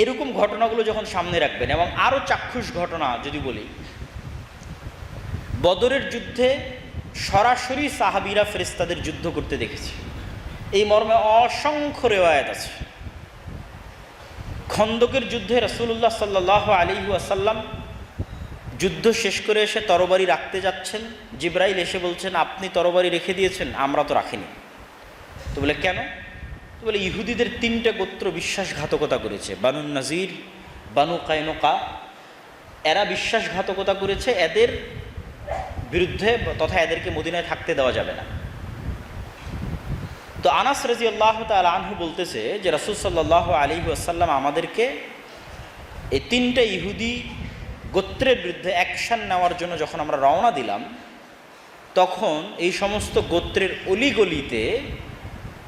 এরকম ঘটনাগুলো যখন সামনে রাখবেন, এবং আরও চাক্ষুষ ঘটনা যদি বলি, বদরের যুদ্ধে সরাসরি সাহাবিরা ফেরেস্তাদের যুদ্ধ করতে দেখেছি। এই মর্মে অসংখ্য রেওয়ায়ত আছে। খন্দকের যুদ্ধে রসুল্লাহ সাল্লাহ আলী আসাল্লাম যুদ্ধ শেষ করে এসে তরবারি রাখতে যাচ্ছেন। জিব্রাইল এসে বলছেন, আপনি তরবারি রেখে দিয়েছেন, আমরা তো রাখিনি। তো বলে, কেন? তো বলে ইহুদিদের তিনটে গোত্র বিশ্বাসঘাতকতা করেছে। বানু নাজির, বানু কায়নকা, এরা বিশ্বাসঘাতকতা করেছে, এদের বিরুদ্ধে তথা এদেরকে মদিনায় থাকতে দেওয়া যাবে না। তো আনাস রাজি আল্লাহ তাল আনহু বলতেছে যে রাসুল সাল্লাহ আলী আসাল্লাম আমাদেরকে এই তিনটে ইহুদি গোত্রের বিরুদ্ধে অ্যাকশান নেওয়ার জন্য যখন আমরা রওনা দিলাম, তখন এই সমস্ত গোত্রের অলিগলিতে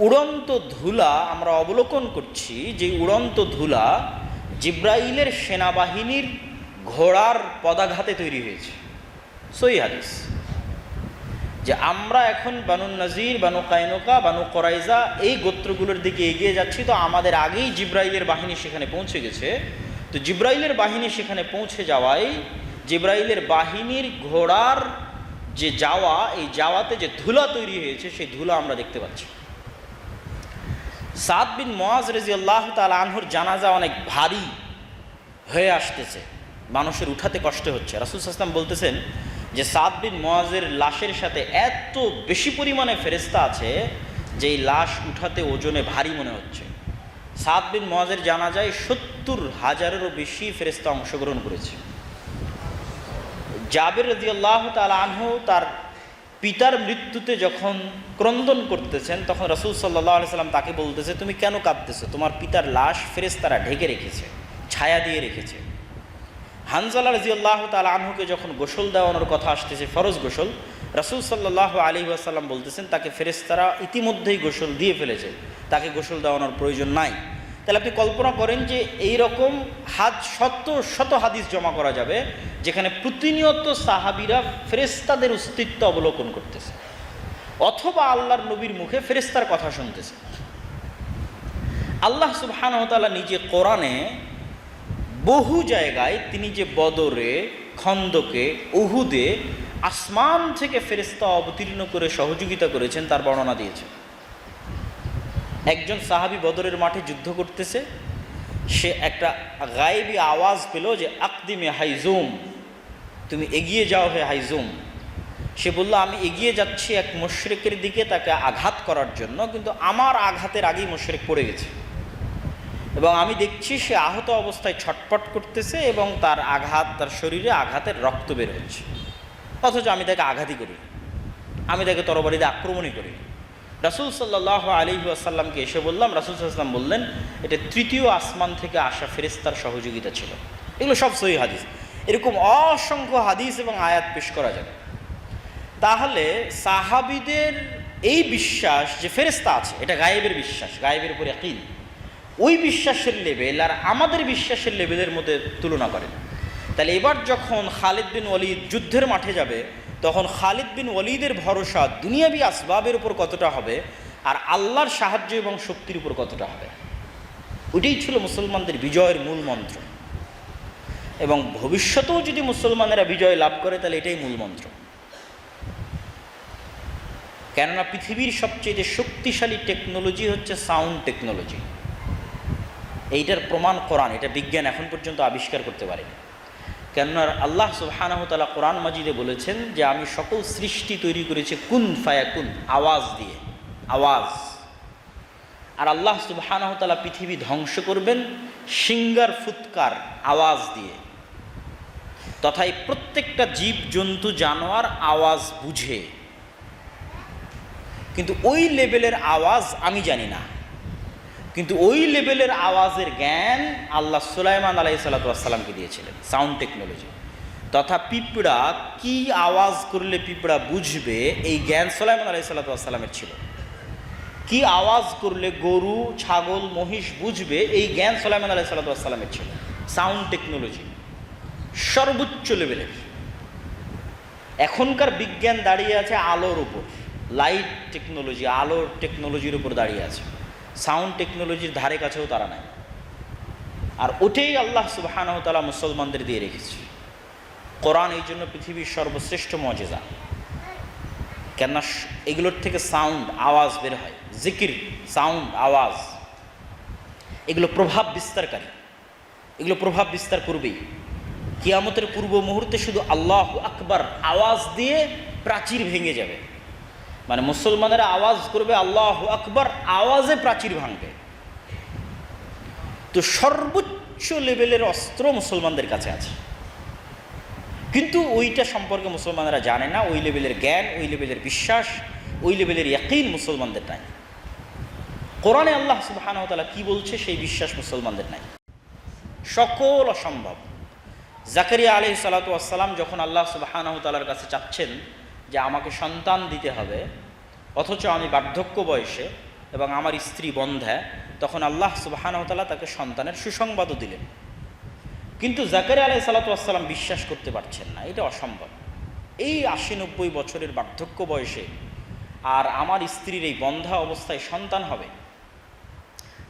উড়ন্ত ধুলা আমরা অবলোকন করছি যে উড়ন্ত ধুলা জিব্রাইলের সেনাবাহিনীর ঘোড়ার পদাঘাতে তৈরি হয়েছে। সই হাদিস। যে আমরা এখন বানু নাজির, বানু কায়নকা বানু করাইজা এই গোত্রগুলোর দিকে এগিয়ে যাচ্ছি, তো আমাদের আগেই জিব্রাইলের বাহিনী সেখানে পৌঁছে গেছে। তো জিব্রাইলের বাহিনী সেখানে পৌঁছে যাওয়ায় জিব্রাইলের বাহিনীর ঘোড়ার যে যাওয়া, এই যাওয়াতে যে ধুলা তৈরি হয়েছে, সেই ধুলা আমরা দেখতে পাচ্ছি। সাদ বিন মোয়াজ রেজি আল্লাহ তাল আনহুর জানাজা অনেক ভারী হয়ে আসতেছে। মানুষের উঠাতে কষ্ট হচ্ছে। রাসুল আসলাম বলতেছেন যে সাদ বিন মোয়াজের লাশের সাথে এত বেশি পরিমাণে ফেরেস্তা আছে যে এই লাশ উঠাতে ওজনে ভারী মনে হচ্ছে। সাদ বিন মোয়াজের জানা যায় সত্তর হাজারেরও বেশি ফেরেস্তা অংশগ্রহণ করেছে। জাবের রাজি আল্লাহ তাল আনহু তার পিতার মৃত্যুতে যখন ক্রন্দন করতেছেন, তখন রসুল সাল্লাহ সাল্লাম তাকে বলতেছে, তুমি কেন কাঁদতেছো? তোমার পিতার লাশ ফেরেস্তারা ঢেকে রেখেছে, ছায়া দিয়ে রেখেছে। হানজালা রাজিউল্লাহ তাল আনহুকে যখন গোসল দেওয়ানোর কথা আসতেছে, ফরজ গোসল, রাসুল সাল্লাহ আলী আসাল্লাম বলতেছেন, তাকে ফেরেস্তারা ইতিমধ্যেই গোসল দিয়ে ফেলেছে। তাকে গোসল দেওয়ানোর প্রয়োজন নাই। তাহলে আপনি কল্পনা করেন যে এই রকম হাত শত শত হাদিস জমা করা যাবে, যেখানে প্রতিনিয়ত সাহাবিরা ফেরেস্তাদের অস্তিত্ব অবলোকন করতেছে। অথবা আল্লাহর নবীর মুখে ফেরেস্তার কথা শুনতেছে। আল্লাহ সুবহানতালা নিজে কোরআনে বহু জায়গায় তিনি যে বদরে, খন্দকে, উহুদে আসমান থেকে ফেরেস্তা অবতীর্ণ করে সহযোগিতা করেছেন, তার বর্ণনা দিয়েছেন। একজন সাহাবি বদরের মাঠে যুদ্ধ করতেছে, সে একটা গায়েবী আওয়াজ পেল যে, আকদিমে হাইজুম, তুমি এগিয়ে যাও হে হাইজুম। সে বলল, আমি এগিয়ে যাচ্ছি এক মোশরেকের দিকে তাকে আঘাত করার জন্য, কিন্তু আমার আঘাতের আগেই মোশরেক পড়ে গেছে। এবং আমি দেখছি সে আহত অবস্থায় ছটপট করতেছে এবং তার আঘাত, তার শরীরে আঘাতের রক্ত বের হচ্ছে। অথচ আমি তাকে আঘাতই করি আমি তাকে তরবারিতে আক্রমণই করি রাসুল সাল্লাহ আলী আসাল্লামকে এসে বললাম, রাসুল সাল্লাম বললেন, এটা তৃতীয় আসমান থেকে আসা ফেরেস্তার সহযোগিতা ছিল। এগুলো সব সহি হাদিস। এরকম অসংখ্য হাদিস এবং আয়াত পেশ করা যাবে। তাহলে সাহাবিদের এই বিশ্বাস যে ফেরেস্তা আছে, এটা গায়েবের বিশ্বাস, গায়েবের উপরে একই ওই বিশ্বাসের লেভেল আর আমাদের বিশ্বাসের লেভেলের মধ্যে তুলনা করেন। তাহলে এবার যখন খালিদ বিন ওয়ালিদ যুদ্ধের মাঠে যাবে তখন খালিদ বিন ওয়ালিদের ভরসা দুনিয়াবি আসবাবের উপর কতটা হবে আর আল্লাহর সাহায্য এবং শক্তির উপর কতটা হবে? ওইটাই ছিল মুসলমানদের বিজয়ের মূল মন্ত্র। এবং ভবিষ্যতেও যদি মুসলমানেরা বিজয় লাভ করে, তাহলে এটাই মূল মন্ত্র। কেননা পৃথিবীর সবচেয়ে শক্তিশালী টেকনোলজি হচ্ছে সাউন্ড টেকনোলজি। এইটার প্রমাণ কোরআন, এটা বিজ্ঞান এখন পর্যন্ত আবিষ্কার করতে পারেনি। কেননা আল্লাহ সুবাহানহতালা কোরআন মাজিদে বলেছেন যে আমি সকল সৃষ্টি তৈরি করেছি কুন ফায়া কুন, আওয়াজ দিয়ে, আওয়াজ। আর আল্লাহ সুবাহানহতালা পৃথিবী ধ্বংস করবেন সিঙ্গার ফুৎকার, আওয়াজ দিয়ে। তথাই প্রত্যেকটা জীব জন্তু জানোয়ার আওয়াজ বুঝে। কিন্তু ওই লেভেলের আওয়াজ আমি জানি না। কিন্তু ওই লেভেলের আওয়াজের জ্ঞান আল্লাহ সুলাইমান আলাই সাল্লাতামকে দিয়েছিলেন, সাউন্ড টেকনোলজি। তথা পিঁপড়া কি আওয়াজ করলে পিঁপড়া বুঝবে, এই জ্ঞান সুলাইমান আলাই সাল্লাতামের ছিল। কি আওয়াজ করলে গরু, ছাগল, মহিষ বুঝবে, এই জ্ঞান সুলাইমান আলাই সাল্লাতামের ছিল। সাউন্ড টেকনোলজি, সর্বোচ্চ লেভেলের। এখনকার বিজ্ঞান দাঁড়িয়ে আছে আলোর উপর, লাইট টেকনোলজি, আলোর টেকনোলজির উপর দাঁড়িয়ে আছে। সাউন্ড টেকনোলজির ধারে কাছেও তারা নাই। আর ওটাই আল্লাহ সুবাহানহতালা মুসলমানদের দিয়ে রেখেছে। কোরআন এই জন্য পৃথিবীর সর্বশ্রেষ্ঠ মজেজা। কেননা এগুলোর থেকে সাউন্ড, আওয়াজ বের হয়। জিকির, সাউন্ড, আওয়াজ। এগুলো প্রভাব বিস্তারকারী। এগুলো প্রভাব বিস্তার করবেই। কিয়ামতের পূর্ব মুহূর্তে শুধু আল্লাহ আকবার আওয়াজ দিয়ে প্রাচীর ভেঙে যাবে। মানে মুসলমানেরা আওয়াজ করবে আল্লাহ আকবার, আওয়াজে প্রাচীর ভাঙবে। তো সর্বোচ্চ লেভেলের অস্ত্র মুসলমানদের কাছে আছে। কিন্তু ওইটা সম্পর্কে মুসলমানেরা জানে না, ওই লেভেলের জ্ঞান, ওই লেভেলের বিশ্বাস, ওই লেভেলের ইয়াকিন মুসলমানদের নাই। কোরআনে আল্লাহ সুবাহানহ তাআলা কি বলছে সেই বিশ্বাস মুসলমানদের নাই। সকল অসম্ভব। জাকারিয়া আলহ সালাতাম যখন আল্লাহ সুবাহানহ তালার কাছে চাচ্ছেন যে আমাকে সন্তান দিতে হবে, অথচ আমি বার্ধক্য বয়সে এবং আমার স্ত্রী বন্ধা, তখন আল্লাহ সুবাহানহ তালা তাকে সন্তানের সুসংবাদও দিলেন। কিন্তু জাকারিয়া আলাই সালাতাম বিশ্বাস করতে পারছেন না, এটা অসম্ভব। এই আশি নব্বই বছরের বার্ধক্য বয়সে আর আমার স্ত্রীর এই বন্ধা অবস্থায় সন্তান হবে,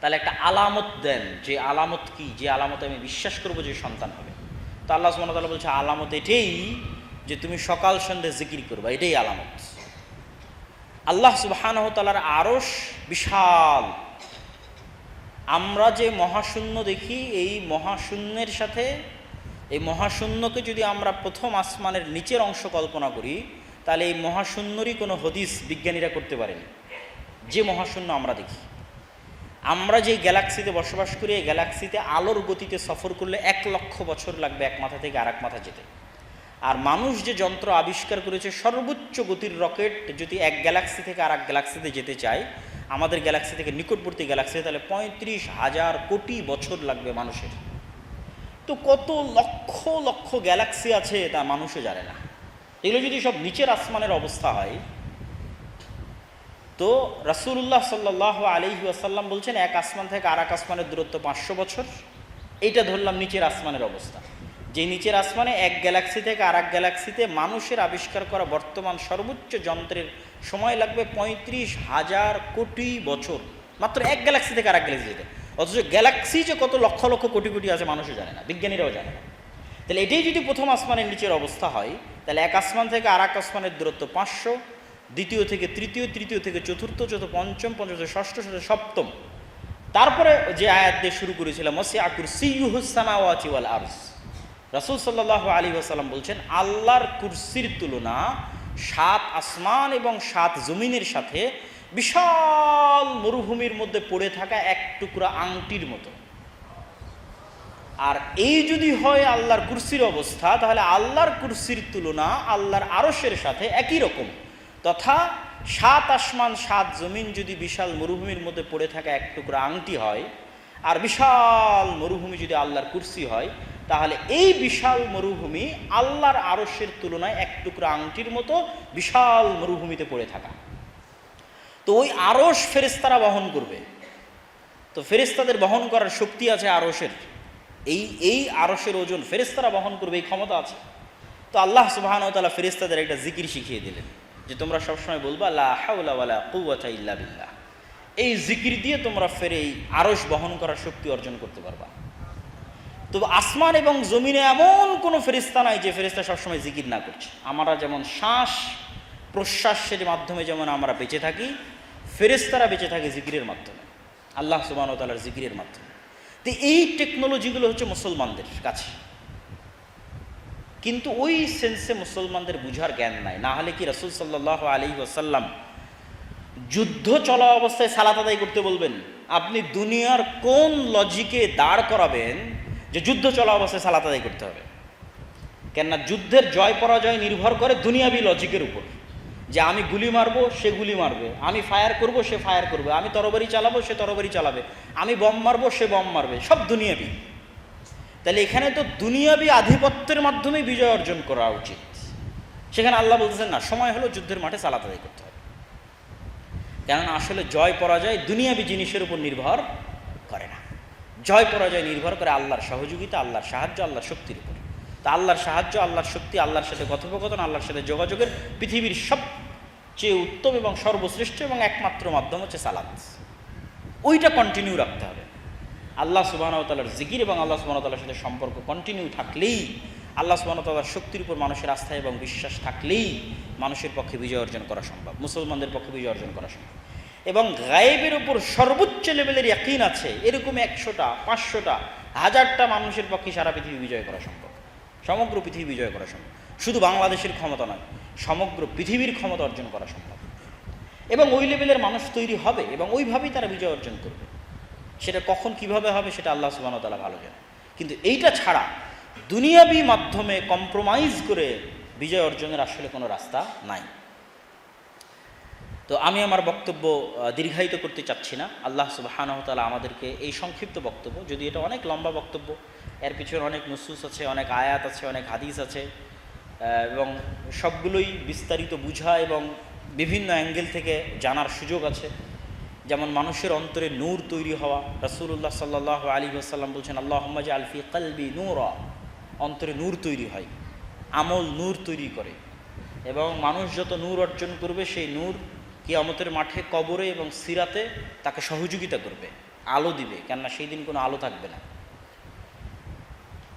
তাহলে একটা আলামত দেন যে আলামত কি? যে আলামতে আমি বিশ্বাস করব যে সন্তান হবে। তো আল্লাহ সুবহানাহু বলছে, আলামত এটাই যে তুমি সকাল সন্ধ্যে জিকির করবা, এটাই আলামত। আল্লাহ সুবহানাহু আরশ বিশাল। আমরা যে মহাশূন্য দেখি, এই মহাশূন্যের সাথে, এই মহাশূন্যকে যদি আমরা প্রথম আসমানের নিচের অংশ কল্পনা করি, তাহলে এই মহাশূন্যরই কোনো হদিস বিজ্ঞানীরা করতে পারেনি। যে মহাশূন্য আমরা দেখি। আমরা যে গ্যালাক্সিতে বসবাস করি, এই গ্যালাক্সিতে আলোর গতিতে সফর করলে এক লক্ষ বছর লাগবে এক মাথা থেকে আরেক মাথা যেতে। আর মানুষ যে যন্ত্র আবিষ্কার করেছে, সর্বোচ্চ গতির রকেট যদি এক গ্যালাক্সি থেকে আর এক গ্যালাক্সিতে যেতে চায়, আমাদের গ্যালাক্সি থেকে নিকটবর্তী গ্যালাক্সি, তাহলে পঁয়ত্রিশ হাজার কোটি বছর লাগবে মানুষের। তো কত লক্ষ লক্ষ গ্যালাক্সি আছে তা মানুষও জানে না। এগুলো যদি সব নিচের আসমানের অবস্থা হয়, তো রাসূলুল্লাহ সাল্লাহ আলহি আসাল্লাম বলছেন, এক আসমান থেকে আর এক আসমানের দূরত্ব পাঁচশো বছর। এইটা ধরলাম নিচের আসমানের অবস্থা। যে নিচের আসমানে এক গ্যালাক্সি থেকে আর এক গ্যালাক্সিতে মানুষের আবিষ্কার করা বর্তমান সর্বোচ্চ যন্ত্রের সময় লাগবে পঁয়ত্রিশ হাজার কোটি বছর। মাত্র এক গ্যালাক্সি থেকে আর এক গ্যালাক্সি যেতে। অথচ গ্যালাক্সি যে কত লক্ষ লক্ষ কোটি কোটি আছে মানুষও জানে না, বিজ্ঞানীরাও জানে না। তাহলে এটাই যদি প্রথম আসমানের নিচের অবস্থা হয়, তাহলে এক আসমান থেকে আর এক আসমানের দূরত্ব পাঁচশো, দ্বিতীয় থেকে তৃতীয় তৃতীয় থেকে চতুর্থ চতুর্থ, পঞ্চম পঞ্চম, ষষ্ঠ ষষ্ঠ, সপ্তম। তারপরে যে আয়াত দিয়ে শুরু করেছিলাম মসি আকুর সিউহুসামাওয়াচি ওয়াল আরস। রাসূল সাল্লাহ আলী আসাল্লাম বলছেন, আল্লাহর কুরসির তুলনা সাত আসমান এবং সাত জমিনের সাথে বিশাল মরুভূমির মধ্যে পড়ে থাকা এক টুকরা আংটির মতো। আর এই যদি হয় আল্লাহর কুরসির অবস্থা, তাহলে আল্লাহর কুরসির তুলনা আল্লাহর আরশের সাথে একই রকম। তথা সাত আসমান, সাত জমিন যদি বিশাল মরুভূমির মধ্যে পড়ে থাকা এক টুকরা আংটি হয়, আর বিশাল মরুভূমি যদি আল্লাহর কুরসি হয় তাহলে এই বিশাল মরুভূমি আল্লাহর আরশের তুলনায় এক টুকরা আংটির মতো বিশাল মরুভূমিতে পড়ে থাকা। তো ওই আরশ ফেরেস্তারা বহন করবে। তো ফেরেস্তাদের বহন করার শক্তি আছে আরশের। এই এই আরশের ওজন ফেরেস্তারা বহন করবে, এই ক্ষমতা আছে। তো আল্লাহ সুবাহান তালা ফেরেস্তাদের একটা জিকির শিখিয়ে দিলেন, যে তোমরা সবসময় বলবা বিল্লাহ। এই জিকির দিয়ে তোমরা ফের এই আরশ বহন করার শক্তি অর্জন করতে পারবা। তো আসমান এবং জমিনে এমন কোনো ফেরিস্তা নাই যে ফেরিস্তা সবসময় জিকির না করছে। আমরা যেমন শ্বাস প্রশ্বাসের মাধ্যমে যেমন আমরা বেঁচে থাকি ফেরেস্তারা বেঁচে থাকে জিকিরের মাধ্যমে, আল্লাহ সুবাহ তালার জিকিরের মাধ্যমে। তো এই টেকনোলজিগুলো হচ্ছে মুসলমানদের কাছে। কিন্তু ওই সেন্সে মুসলমানদের বুঝার জ্ঞান নাই। না হলে কি রসুল সাল্লাহ আলী ওসাল্লাম যুদ্ধ চলা অবস্থায় সালাত আদায় করতে বলবেন, আপনি দুনিয়ার কোন লজিকে দাঁড় করাবেন যে যুদ্ধ চলা অবস্থায় সালাত আদায় করতে হবে। কেননা যুদ্ধের জয় পরাজয় নির্ভর করে দুনিয়াবি লজিকের উপর। যে আমি গুলি মারবো, সে গুলি মারবে। আমি ফায়ার করব, সে ফায়ার করবে। আমি তরবারি চালাবো, সে তরবারি চালাবে। আমি বম মারবো, সে বম মারবে। সব দুনিয়াবি। তাহলে এখানে তো দুনিয়াবি আধিপত্যের মাধ্যমে বিজয় অর্জন করা উচিত। সেখানে আল্লাহ বলতেছেন, না, সময় হলো যুদ্ধের মাঠে সালাত আদায় করতে হবে। কেননা আসলে জয় পরাজয় দুনিয়াবি জিনিসের উপর নির্ভর জয় পরাজয় নির্ভর করে আল্লাহর সহযোগিতা, আল্লাহর সাহায্য, আল্লাহর শক্তির উপর। তা আল্লাহর সাহায্য, আল্লাহর শক্তি, আল্লাহর সাথে কথোপকথন, আল্লাহর সাথে যোগাযোগের পৃথিবীর সবচেয়ে উত্তম এবং সর্বশ্রেষ্ঠ এবং একমাত্র মাধ্যম হচ্ছে সালাত। ওইটা কন্টিনিউ রাখতে হবে। আল্লাহ সুবাহতালার জিকির এবং আল্লাহ সুবাহতালার সাথে সম্পর্ক কন্টিনিউ থাকলেই, আল্লাহ সুবাহতালার শক্তির উপর মানুষের আস্থা এবং বিশ্বাস থাকলেই মানুষের পক্ষে বিজয় অর্জন করা সম্ভব। মুসলমানদের পক্ষে বিজয় অর্জন করা সম্ভব। এবং গায়েবের উপর সর্বোচ্চ লেভেলের ইয়াকিন আছে, এরকম একশোটা, পাঁচশোটা, হাজারটা মানুষের পক্ষে সারা পৃথিবী বিজয় করা সম্ভব। সমগ্র পৃথিবী বিজয় করা সম্ভব। শুধু বাংলাদেশের ক্ষমতা নয়, সমগ্র পৃথিবীর ক্ষমতা অর্জন করা সম্ভব। এবং ওই লেভেলের মানুষ তৈরি হবে এবং ওইভাবেই তারা বিজয় অর্জন করবে। সেটা কখন কীভাবে হবে সেটা আল্লাহ সুবাহতালা ভালো জানে। কিন্তু এইটা ছাড়া দুনিয়াবি মাধ্যমে কম্প্রোমাইজ করে বিজয় অর্জনের আসলে কোনো রাস্তা নাই। তো আমি আমার বক্তব্য দীর্ঘায়িত করতে চাচ্ছি না। আল্লাহ সুবাহানহতালা আমাদেরকে এই সংক্ষিপ্ত বক্তব্য, যদি এটা অনেক লম্বা বক্তব্য, এর পিছনে অনেক নুসুস আছে, অনেক আয়াত আছে, অনেক হাদিস আছে এবং সবগুলোই বিস্তারিত বুঝা এবং বিভিন্ন অ্যাঙ্গেল থেকে জানার সুযোগ আছে। যেমন মানুষের অন্তরে নূর তৈরি হওয়া, রাসূলুল্লাহ সাল্লাহ আলী আসাল্লাম বলছেন আল্লাহ যে আলফি কালবি নূর অন্তরে নূর তৈরি হয়, আমল নূর তৈরি করে। এবং মানুষ যত নূর অর্জন করবে, সেই নূর কিয়ামতের মাঠে কবরে এবং সিরাতে তাকে সহযোগিতা করবে, আলো দিবে, কেননা সেই দিন কোনো আলো থাকবে না।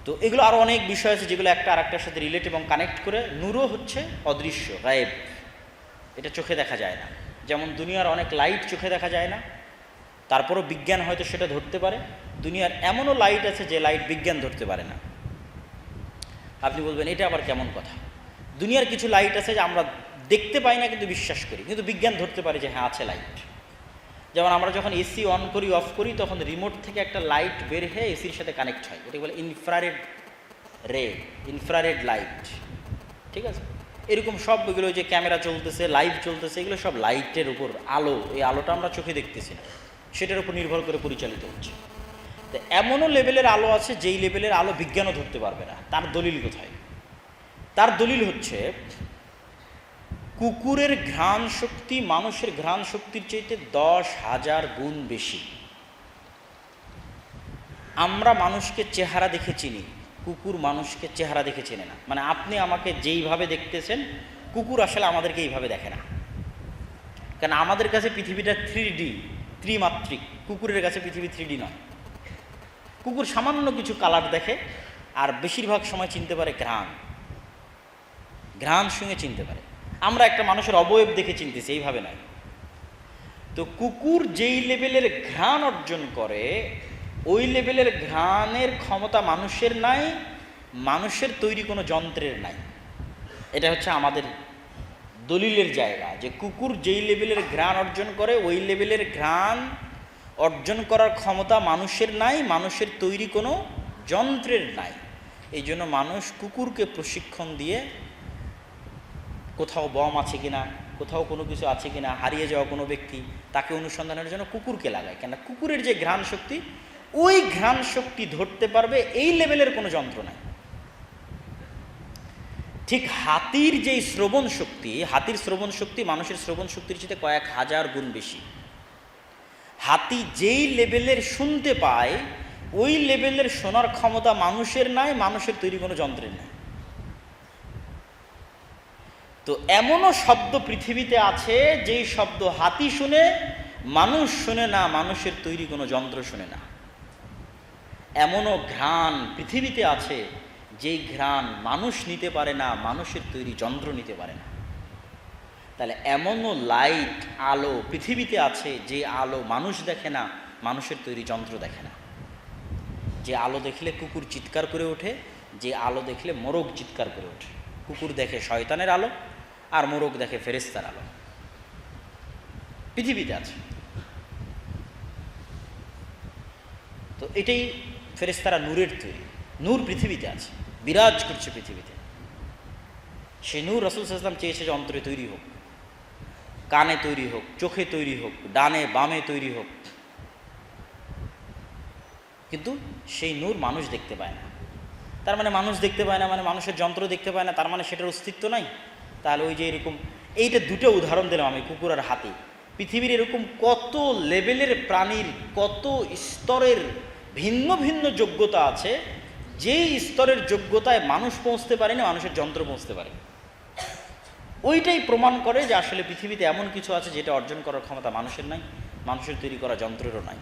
তো এগুলো আরও অনেক বিষয় আছে যেগুলো একটা আরেকটার সাথে রিলেট এবং কানেক্ট করে নূরও হচ্ছে অদৃশ্য, গায়েব। এটা চোখে দেখা যায় না। যেমন দুনিয়ার অনেক লাইট চোখে দেখা যায় না, তারপরও বিজ্ঞান হয়তো সেটা ধরতে পারে। দুনিয়ার এমনও লাইট আছে যে লাইট বিজ্ঞান ধরতে পারে না। আপনি বলবেন, এটা আবার কেমন কথা? দুনিয়ার কিছু লাইট আছে যে আমরা দেখতে পাই না, কিন্তু বিশ্বাস করি। কিন্তু বিজ্ঞান ধরতে পারে যে হ্যাঁ আছে লাইট যেমন আমরা যখন এসি অন করি অফ করি, তখন রিমোট থেকে একটা লাইট বের হয়ে এসির সাথে কানেক্ট হয়। এটাকে বলে ইনফ্রারেড রে ইনফ্রারেড লাইট ঠিক আছে? এরকম সব এগুলো যে ক্যামেরা চলতেছে লাইভ চলতেছে, এগুলো সব লাইটের উপর, আলো। এই আলোটা আমরা চোখে দেখতেছি না। সেটার উপর নির্ভর করে পরিচালিত হচ্ছে। তো এমনও লেভেলের আলো আছে, যেই লেভেলের আলো বিজ্ঞানও ধরতে পারবে না। তার দলিল কোথায়? তার দলিল হচ্ছে কুকুরের ঘ্রাণ শক্তি মানুষের ঘ্রাণ শক্তির চাইতে দশ হাজার গুণ বেশি। আমরা মানুষকে চেহারা দেখে চিনি, কুকুর মানুষকে চেহারা দেখে চেনে না। মানে আপনি আমাকে যেইভাবে দেখতেছেন, কুকুর আসলে আমাদেরকে এইভাবে দেখে না। কারণ আমাদের কাছে পৃথিবীটা থ্রি ডি ত্রিমাত্রিক। কুকুরের কাছে পৃথিবী থ্রি ডি নয়। কুকুর সামান্য কিছু কালার দেখে, আর বেশিরভাগ সময় চিনতে পারে ঘ্রাণ। ঘ্রাণ সঙ্গে চিনতে পারে। আমরা একটা মানুষের অবয়ব দেখে চিনতেছি, এইভাবে নাই তো কুকুর যেই লেভেলের ঘ্রাণ অর্জন করে, ওই লেভেলের ঘ্রাণের ক্ষমতা মানুষের নাই, মানুষের তৈরি কোনো যন্ত্রের নাই। এটা হচ্ছে আমাদের দলিলের জায়গা যে কুকুর যেই লেভেলের ঘ্রাণ অর্জন করে, ওই লেভেলের ঘ্রাণ অর্জন করার ক্ষমতা মানুষের নাই, মানুষের তৈরি কোনো যন্ত্রের নাই। এই জন্য মানুষ কুকুরকে প্রশিক্ষণ দিয়ে কোথাও বম আছে কিনা, কোথাও কোনো কিছু আছে কিনা, হারিয়ে যাওয়া কোনো ব্যক্তি, তাকে অনুসন্ধানের জন্য কুকুরকে লাগায়। কেন কুকুরের যে ঘ্রাণ শক্তি, ওই ঘ্রাণ শক্তি ধরতে পারবে এই লেভেলের কোনো যন্ত্র নাই। ঠিক হাতির যেই শ্রবণ শক্তি, হাতির শ্রবণ শক্তি মানুষের শ্রবণ শক্তির চেয়ে কয়েক হাজার গুণ বেশি। হাতি যেই লেভেলের শুনতে পায়, ওই লেভেলের শোনার ক্ষমতা মানুষের নাই, মানুষের তৈরি কোনো যন্ত্রের নাই। তো এমনও শব্দ পৃথিবীতে আছে, যেই শব্দ হাতি শুনে, মানুষ শুনে না, মানুষের তৈরি কোনো যন্ত্র শুনে না। এমনও ঘ্রাণ পৃথিবীতে আছে, যেই ঘ্রাণ মানুষ নিতে পারে না, মানুষের তৈরি যন্ত্র নিতে পারে না। তাহলে এমনও লাইট, আলো পৃথিবীতে আছে, যে আলো মানুষ দেখে না, মানুষের তৈরি যন্ত্র দেখে না। যে আলো দেখলে কুকুর চিৎকার করে ওঠে, যে আলো দেখলে মোরগ চিৎকার করে ওঠে। কুকুর দেখে শয়তানের আলো আর মোরগ দেখে ফেরেস্তার আলো পৃথিবীতে আছে। তো এটাই ফেরেস্তারা নূরের তৈরি। নূর পৃথিবীতে আছে। বিরাজ করছে পৃথিবীতে। সে নূর রসুল সাল্লাম চেয়েছে যে অন্তরে তৈরি হোক। কানে তৈরি হোক, চোখে তৈরি হোক, ডানে বামে তৈরি হোক। কিন্তু সেই নূর মানুষ দেখতে পায় না। তার মানে মানুষ দেখতে পায় না মানে মানুষের যন্ত্র দেখতে পায় না, তার মানে সেটার অস্তিত্ব নাই। তাহলে ওই যে এরকম, এইটা দুটো উদাহরণ দিলাম আমি কুকুর আর হাতি। পৃথিবীর এরকম কত লেভেলের প্রাণীর, কত স্তরের ভিন্ন ভিন্ন যোগ্যতা আছে, যেই স্তরের যোগ্যতায় মানুষ পৌঁছতে পারে না, মানুষের যন্ত্র পৌঁছতে পারে। ওইটাই প্রমাণ করে যে আসলে পৃথিবীতে এমন কিছু আছে যেটা অর্জন করার ক্ষমতা মানুষের নাই, মানুষের তৈরি করা যন্ত্রেরও নাই।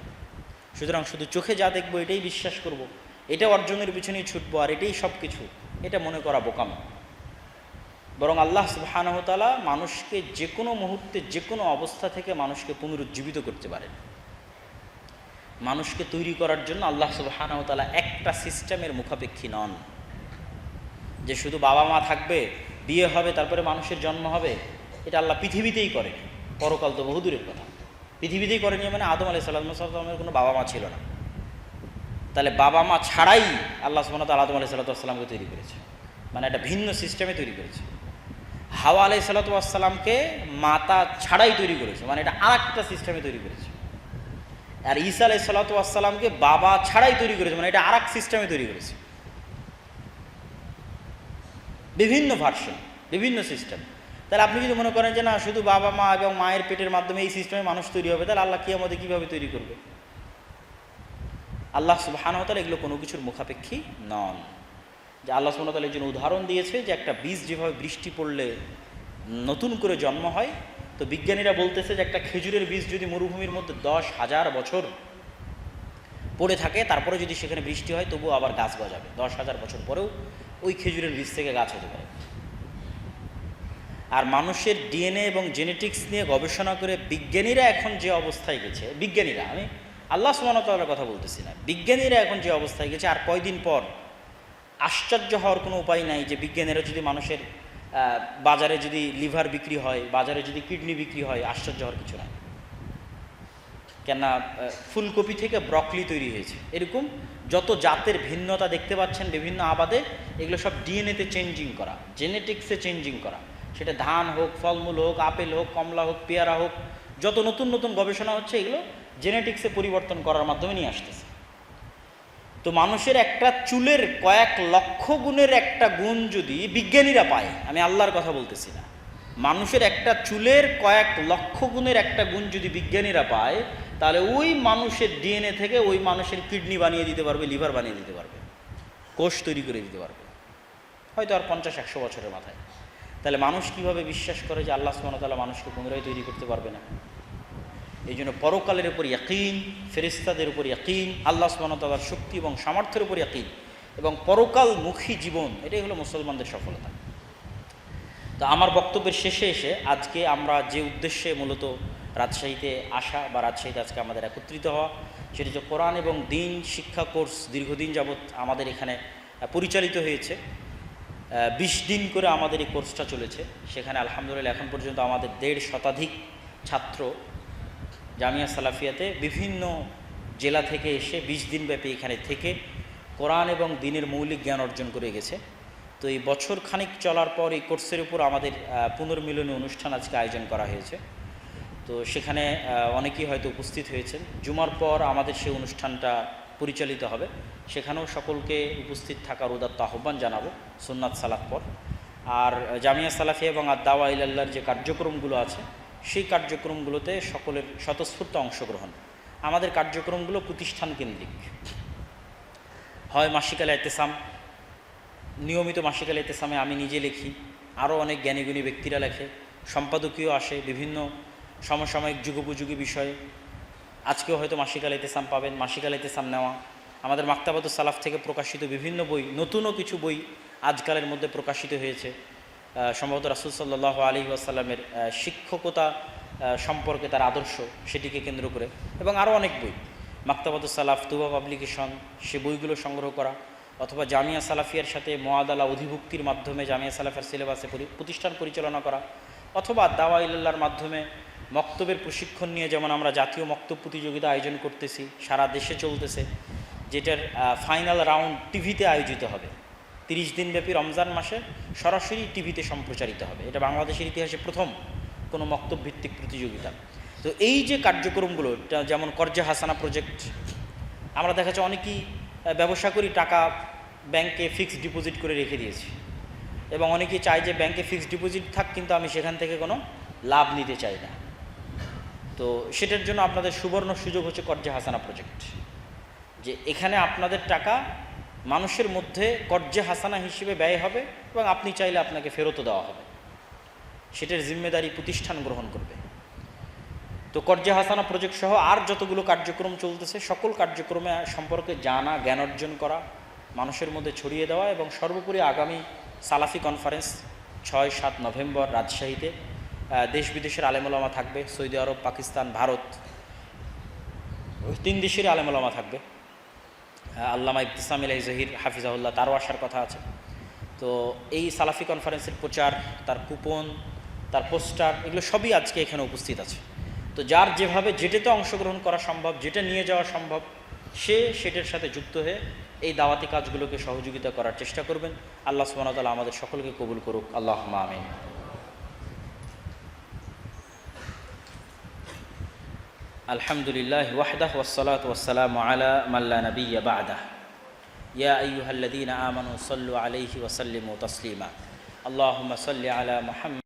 সুতরাং শুধু চোখে যা দেখব এটাই বিশ্বাস করব। এটা অর্জনের পিছনেই ছুটবো আর এটাই সব কিছু এটা মনে করা বোকামি। বরং আল্লাহ সুবাহানহতালা মানুষকে যে কোনো মুহূর্তে যে কোনো অবস্থা থেকে মানুষকে পুনরুজ্জীবিত করতে পারেন। মানুষকে তৈরি করার জন্য আল্লাহ সুবাহানহতালা একটা সিস্টেমের মুখাপেক্ষী নন। যে শুধু বাবা মা থাকবে, বিয়ে হবে, তারপরে মানুষের জন্ম হবে, এটা আল্লাহ পৃথিবীতেই করে পরকাল তো বহুদূরের কথা। পৃথিবীতেই করেনি মানে আদম আলি সাল্লামের কোনো বাবা মা ছিল না। তাহলে বাবা মা ছাড়াই আল্লাহ সুবাহ আদম আলি সাল্লাতামকে তৈরি করেছে। মানে একটা ভিন্ন সিস্টেমে তৈরি করেছে। হাওয়া আলাই সাল্লাতামকে মাতা ছাড়াই তৈরি করেছে। মানে এটা আর একটা সিস্টেমে তৈরি করেছে। আর ঈসা আলাই সাল্লাতামকে বাবা ছাড়াই তৈরি করেছে। মানে এটা আর এক সিস্টেমে তৈরি করেছে। বিভিন্ন ভার্সন বিভিন্ন সিস্টেম তাহলে আপনি যদি মনে করেন যে না, শুধু বাবা, মা এবং মায়ের পেটের মাধ্যমে এই সিস্টেমে মানুষ তৈরি হবে, তাহলে আল্লাহ কি আমাদের কীভাবে তৈরি করবে? আল্লাহ সুবাহানতাল এগুলো কোনো কিছুর মুখাপেক্ষী নন। যে আল্লাহ সুবাহতাল এই জন্য উদাহরণ দিয়েছে যে একটা বীজ যেভাবে বৃষ্টি পড়লে নতুন করে জন্ম হয়, তো বিজ্ঞানীরা বলতেছে যে একটা খেজুরের বীজ যদি মরুভূমির মধ্যে দশ হাজার বছর পড়ে থাকে, তারপরে যদি সেখানে বৃষ্টি হয়, তবুও আবার গাছ গজাবে। দশ হাজার বছর পরেও ওই খেজুরের বীজ থেকে গাছ হতে পারে। আর মানুষের ডিএনএ এবং জেনেটিক্স নিয়ে গবেষণা করে বিজ্ঞানীরা এখন যে অবস্থায় গেছে, বিজ্ঞানীরা, আমি আল্লাহ সুমানতাল্লার কথা বলতেছি না, বিজ্ঞানীরা এখন যে অবস্থায় গেছে, আর কয়দিন পর আশ্চর্য হওয়ার কোনো উপায় নাই যে বিজ্ঞানীরা যদি মানুষের বাজারে যদি লিভার বিক্রি হয়, বাজারে যদি কিডনি বিক্রি হয়, আশ্চর্য হওয়ার কিছু নাই। কেননা ফুলকপি থেকে ব্রকলি তৈরি হয়েছে। এরকম যত জাতের ভিন্নতা দেখতে পাচ্ছেন বিভিন্ন আবাদে, এগুলো সব ডিএনএতে চেঞ্জিং করা, জেনেটিক্সে চেঞ্জিং করা। সেটা ধান হোক, ফলমূল হোক, আপেল হোক, কমলা হোক, পেয়ারা হোক, যত নতুন নতুন গবেষণা হচ্ছে, এগুলো জেনেটিক্সে পরিবর্তন করার মাধ্যমে নিয়ে আসতেছে। তো মানুষের একটা চুলের কয়েক লক্ষ গুণের একটা গুণ যদি বিজ্ঞানীরা পায়, আমি আল্লাহর কথা বলতেছি না। মানুষের একটা চুলের কয়েক লক্ষ গুণের একটা গুণ যদি বিজ্ঞানীরা পায়, তাহলে ওই মানুষের ডিএনএ থেকে ওই মানুষের কিডনি বানিয়ে দিতে পারবে, লিভার বানিয়ে দিতে পারবে, কোষ তৈরি করে দিতে পারবে। হয়তো আর পঞ্চাশ, একশো বছরের মাথায়। তাহলে মানুষ কীভাবে বিশ্বাস করে যে আল্লাহ সুমনতালা মানুষকে পুনরায় তৈরি করতে পারবে না? এই জন্য পরকালের উপর ইয়াকিন ফেরিস্তাদের উপর ইয়াকিন, আল্লাহ সুমনতালার শক্তি এবং সামর্থ্যের উপর ইয়াকিন এবং পরকালমুখী জীবন, এটাই হলো মুসলমানদের সফলতা। তো আমার বক্তব্যের শেষে এসে আজকে আমরা যে উদ্দেশ্যে মূলত রাজশাহীতে আসা বা রাজশাহীতে আজকে আমাদের একত্রিত হওয়া, সেটি হচ্ছে কোরআন এবং দিন শিক্ষা কোর্স দীর্ঘদিন যাবৎ আমাদের এখানে পরিচালিত হয়েছে। বিশ দিন করে আমাদের এই কোর্সটা চলেছে। সেখানে আলহামদুলিল্লাহ এখন পর্যন্ত আমাদের দেড় শতাধিক ছাত্র জামিয়া সালাফিয়াতে বিভিন্ন জেলা থেকে এসে বিশ দিনব্যাপী এখানে থেকে কোরআন এবং দিনের মৌলিক জ্ঞান অর্জন করে গেছে। তো এই বছর খানিক চলার পর এই কোর্সের উপর আমাদের পুনর্মিলনী অনুষ্ঠান আজকে আয়োজন করা হয়েছে। তো সেখানে অনেকেই হয়তো উপস্থিত হয়েছেন। জুমার পর আমাদের সেই অনুষ্ঠানটা পরিচালিত হবে। সেখানেও সকলকে উপস্থিত থাকার উদাত্ত আহ্বান জানাব সোননাথ সালাত পর। আর জামিয়া সালাফিয়া এবং আদাওয়া ইল্লার যে কার্যক্রমগুলো আছে সেই কার্যক্রমগুলোতে সকলের স্বতঃস্ফূর্ত অংশগ্রহণ। আমাদের কার্যক্রমগুলো প্রতিষ্ঠান কেন্দ্রিক। হয় মাসিকাল এতেসাম। নিয়মিত মাসিকাল এতেসামে আমি নিজে লিখি। আরও অনেক জ্ঞানীগুণী ব্যক্তিরা লেখে। সম্পাদকীয় আসে বিভিন্ন সমসাময়িক যুগোপযোগী বিষয়ে। আজকেও হয়তো মাসিকাল ইতেসাম পাবেন, মাসিকাল ইতেসাম নেওয়া। আমাদের মাক্তাবাদ সালাফ থেকে প্রকাশিত বিভিন্ন বই, নতুনও কিছু বই আজকালের মধ্যে প্রকাশিত হয়েছে। সম্ভবত রাসুল সাল্লাহ আলী আসাল্লামের শিক্ষকতা সম্পর্কে তার আদর্শ সেটিকে কেন্দ্র করে। এবং আরও অনেক বই। মাক্তাবাদ সালাফ তুবা পাবলিকেশন সে বইগুলো সংগ্রহ করা, অথবা জামিয়া সালাফিয়ার সাথে মোয়াদালা অধিভুক্তির মাধ্যমে জামিয়া সালাফের সিলেবাসে প্রতিষ্ঠান পরিচালনা করা, অথবা দাওয়া ইল্লার মাধ্যমে মক্তবের প্রশিক্ষণ নিয়ে যেমন আমরা জাতীয় মক্তব প্রতিযোগিতা আয়োজন করতেছি, সারা দেশে চলতেছে, যেটার ফাইনাল রাউন্ড টিভিতে আয়োজিত হবে। তিরিশ দিনব্যাপী রমজান মাসে সরাসরি টিভিতে সম্প্রচারিত হবে। এটা বাংলাদেশের ইতিহাসে প্রথম কোনো মক্তব ভিত্তিক প্রতিযোগিতা। তো এই যে কার্যক্রমগুলো যেমন কর্জা হাসানা প্রজেক্ট আমরা দেখা যাচ্ছে অনেকেই ব্যবসা করি, টাকা ব্যাংকে ফিক্সড ডিপোজিট করে রেখে দিয়েছি। এবং অনেকেই চায় যে ব্যাংকে ফিক্সড ডিপোজিট থাক, কিন্তু আমি সেখান থেকে কোনো লাভ নিতে চাই না। তো সেটার জন্য আপনাদের সুবর্ণ সুযোগ হচ্ছে কর্জে হাসানা প্রজেক্ট যে এখানে আপনাদের টাকা মানুষের মধ্যে কর্জে হাসানা হিসেবে ব্যয় হবে এবং আপনি চাইলে আপনাকে ফেরতও দেওয়া হবে। সেটার জিম্মেদারি প্রতিষ্ঠান গ্রহণ করবে। তো কর্জা হাসানা প্রজেক্ট সহ আর যতগুলো কার্যক্রম চলতেছে, সকল কার্যক্রমে সম্পর্কে জানা, জ্ঞান অর্জন করা, মানুষের মধ্যে ছড়িয়ে দেওয়া এবং সর্বোপরি আগামী সালাফি কনফারেন্স ছয়, সাত নভেম্বর রাজশাহীতে দেশ বিদেশের আলেমুলামা থাকবে, সৌদি আরব, পাকিস্তান, ভারত, তিন দেশের আলেমুলামা থাকবে। আল্লামা ইবতিসামিল জহির হাফিজাউল্লাহ তারও আসার কথা আছে। তো এই সালাফি কনফারেন্সের প্রচার, তার কুপন, তার পোস্টার, এগুলো সবই আজকে এখানে উপস্থিত আছে। তো যার যেভাবে যেটাতে অংশগ্রহণ করা সম্ভব, যেটা নিয়ে যাওয়া সম্ভব, সে সেটার সাথে যুক্ত হয়ে এই দাওয়াতি কাজগুলোকে সহযোগিতা করার চেষ্টা করবেন। আল্লাহ সুবাহতালা আমাদের সকলকে কবুল করুক। আল্লাহ আমিন। الحمد لله وحده والصلاة والسلام على من لا نبي بعده. يا أيها الذين آمنوا صلوا عليه وسلموا تسليما. اللهم صل على محمد